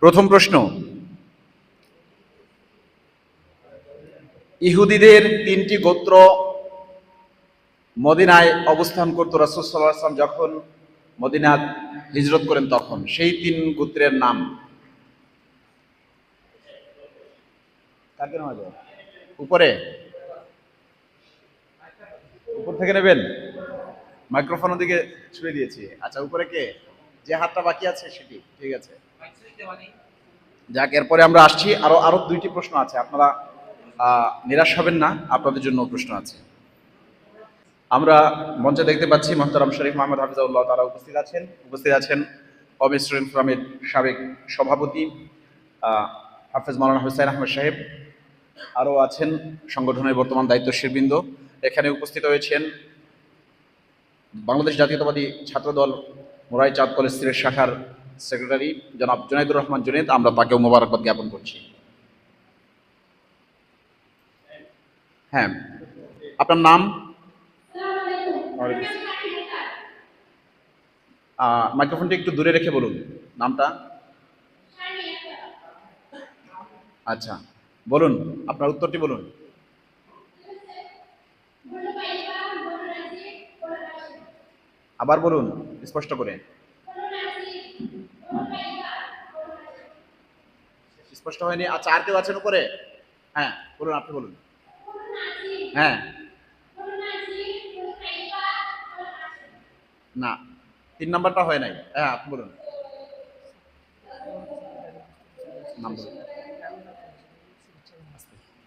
প্রথম প্রশ্ন। ইহুদিদের তিনটি গোত্র মদিনায় অবস্থান করত রাসূল সাল্লাল্লাহু যখন মদিনা হিজরত করেন তখন। সেই তিন গোত্রের নাম। উপরে। উপর থেকে নেবেন। মাইক্রোফোন দিকে ছুড়ে দিয়েছি। আচ্ছা উপরে কে? যে হাতটা বাকি আছে সেটি। ঠিক আছে। যাক, এরপরে আমরা আসছি। আরও আরও দুইটি প্রশ্ন আছে। আপনারা নিরাশ হবেন না, আপনাদের জন্য প্রশ্ন আছে। আমরা মঞ্চে দেখতে পাচ্ছি মোহতারাম শরীফ মোহাম্মদ হাফিজাউল্লাহ তারা উপস্থিত আছেন। উপস্থিত আছেন স্টুডেন্ট ফোরামের সাবেক সভাপতি হাফেজ মাওলানা হুসাইন আহমেদ সাহেব। আরও আছেন সংগঠনের বর্তমান দায়িত্বশীল বৃন্দ এখানে উপস্থিত হয়েছেন বাংলাদেশ জাতীয়তাবাদী ছাত্রদল মোরাই চাঁদ কলেজ সিলেট শাখার সেক্রেটারি জনাব জুনাইদুর রহমান জুনেদ, আমরা তাকেও মোবারকবাদ জ্ঞাপন করছি। হ্যাঁ আপনার নাম? মাইক্রোফোনটা একটু দূরে রেখে বলুন, নামটা? আচ্ছা বলুন, আপনার উত্তরটি বলুন। আবার বলুন, স্পষ্ট করে। স্পষ্ট হয়নি? আচ্ছা আর কেউ আছেন উপরে? হ্যাঁ বলুন, আপনি বলুন। হ্যাঁ। না, তিন নাম্বারটা হয় নাই। হ্যাঁ আপনি বলুন।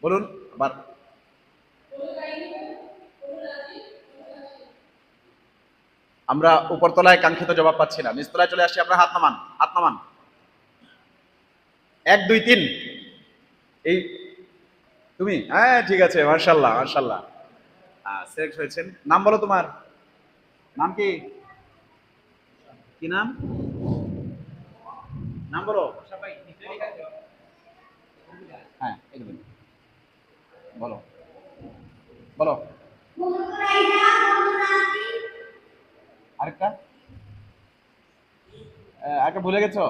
বলুন, আবার আমরা উপরতলায় কাঙ্ক্ষিত জবাব পাচ্ছি না। নিচতলায় চলে আসছি আপনার হাত নামান হাত নামান। এক, দুই, তিন। এই, তুমি? হ্যাঁ ঠিক আছে, মার্শাল্লাহ মার্শাল্লাহ। সিলেক্ট হয়েছেন। নাম বলো তোমার। নাম কি? কি নাম? নাম বলো। হ্যাঁ বলো। বলো। আরেকটা? আরেকটা ভুলে গেছো?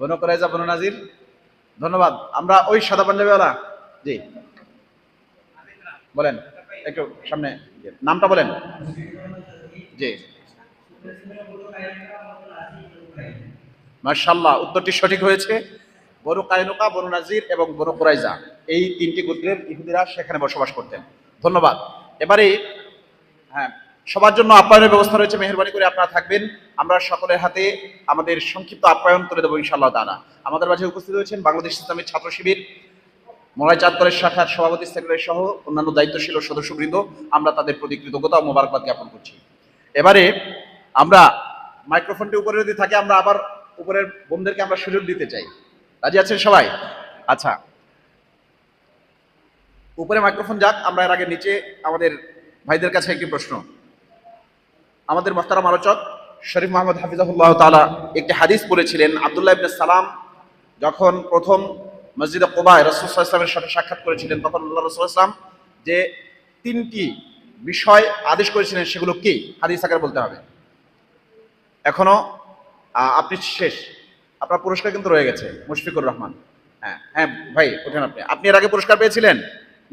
বনো করাইজা বনো নাজির। ধন্যবাদ। আমরা ওই সাদা পাঞ্জাবিওয়ালা? জি। বলেন, একটু সামনে নামটা বলেন। জি। মার্শাল্লাহ উত্তরটি সঠিক হয়েছে। বনু কায়নুকা বনু নাজির এবং বনু কোরাইজা এই তিনটি গোত্রের ইহুদিরা সেখানে বসবাস করতেন। ধন্যবাদ। এবারে হ্যাঁ সবার জন্য আপ্যায়নের ব্যবস্থা রয়েছে, মেহরবানি করে আপনারা থাকবেন। আমরা সকলের হাতে আমাদের সংক্ষিপ্ত আপ্যায়ন করে দেবো ইনশাআল্লাহ তারা আমাদের মাঝে উপস্থিত হয়েছেন বাংলাদেশ ইসলামী ছাত্র শিবির, মোরাই চাঁদ কলেজ শাখার সভাপতি, সেক্রেটারি সহ অন্যান্য দায়িত্বশীল সদস্যবৃন্দ। আমরা তাদের প্রতি কৃতজ্ঞতা ও মোবারকবাদ জ্ঞাপন করছি। এবারে আমরা মাইক্রোফোনটি উপরে যদি থাকে, আমরা আবার উপরের বোনদেরকে আমরা সুযোগ দিতে চাই। রাজি আছেন সবাই? আচ্ছা। উপরে মাইক্রোফোন যাক, আমরা এর আগে নিচে আমাদের ভাইদের কাছে একটি প্রশ্ন। আমাদের মোহতারাম আলোচক শরীফ মোহাম্মদ হাফিজাহুল্লাহ তালা একটি হাদিস বলেছিলেন, আবদুল্লাহ ইবনে সালাম যখন প্রথম মসজিদে কোবায় রসুল ইসলামের সাথে সাক্ষাৎ করেছিলেন, তখন আল্লাহ রসুল ইসলাম যে তিনটি বিষয় আদেশ করেছিলেন, সেগুলো কি? হাদিস আকারে বলতে হবে। এখনও আপনি শেষ। আপনার পুরস্কার কিন্তু রয়ে গেছে, মুশফিকুর রহমান। হ্যাঁ হ্যাঁ ভাই, ওঠেন আপনি। আপনি এর আগে পুরস্কার পেয়েছিলেন?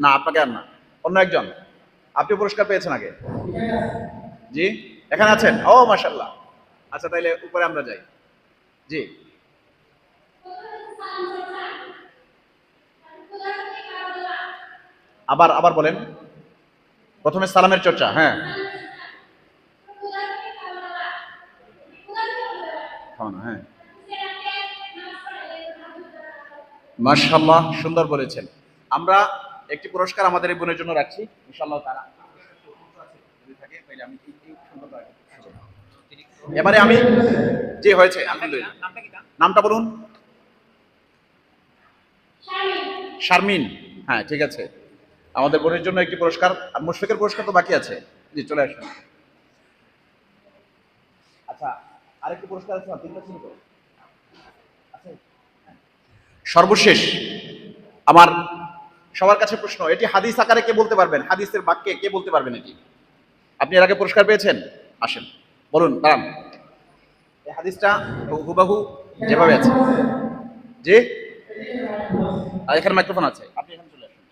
না, আপনাকে আর না। অন্য একজন। আপনি পুরস্কার পেয়েছেন আগে? জি? এখানে আছেন? ও মাশাল্লাহ আচ্ছা তাইলে উপরে আমরা যাই। জি। আবার আবার বলেন। প্রথমে সালামের চর্চা হ্যাঁ। হ্যাঁ। মাশাল্লাহ সুন্দর বলেছেন। আমরা একটি পুরস্কার আমাদের এই বোনের জন্য রাখছি। ইনশাআল্লাহ তারা থাকে আমি এবারে আমি যে হয়েছে নামটা বলুন। শারমিন। হ্যাঁ ঠিক আছে। আমাদের বোনের জন্য একটি পুরস্কার আর মুশফিকের পুরস্কার তো বাকি আছে। জি চলে আসুন। আচ্ছা আরেকটি পুরস্কার আছে না? তিনটা ছিল তো? হ্যাঁ। সর্বশেষ আমার সবার কাছে প্রশ্ন এটি হাদিস আকারে কে বলতে পারবেন? হাদিসের বাক্যে কে বলতে পারবেন এটি? আপনি এর আগে পুরস্কার পেয়েছেন? আসেন। বলুন, দাঁড়ান। এই হাদিসটা হুবাহু যেভাবে আছে। জি? এখানে মাইক্রোফোন আছে। আপনি এখানে চলে আসুন।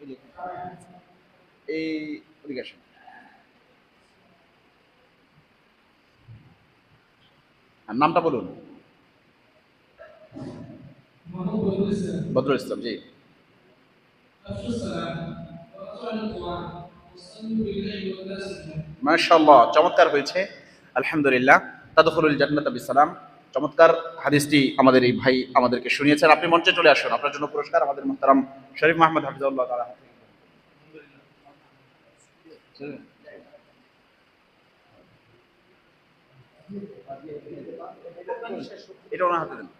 এই ওদিকে নামটা বলুন। বদরুল ইসলাম, জি। মাশাআল্লাহ, চমৎকার হয়েছে। আলহামদুলিল্লাহ, তাদখুলুল জান্নাত চমৎকার হাদিসটি আমাদের এই ভাই আমাদেরকে শুনিয়েছেন। আপনি মঞ্চে চলে আসুন। আপনার জন্য পুরস্কার আমাদের মুহতারাম শরীফ মাহমুদ হাফিজাল্লাহ তাআলা। এটা ওনার হাতে দেন।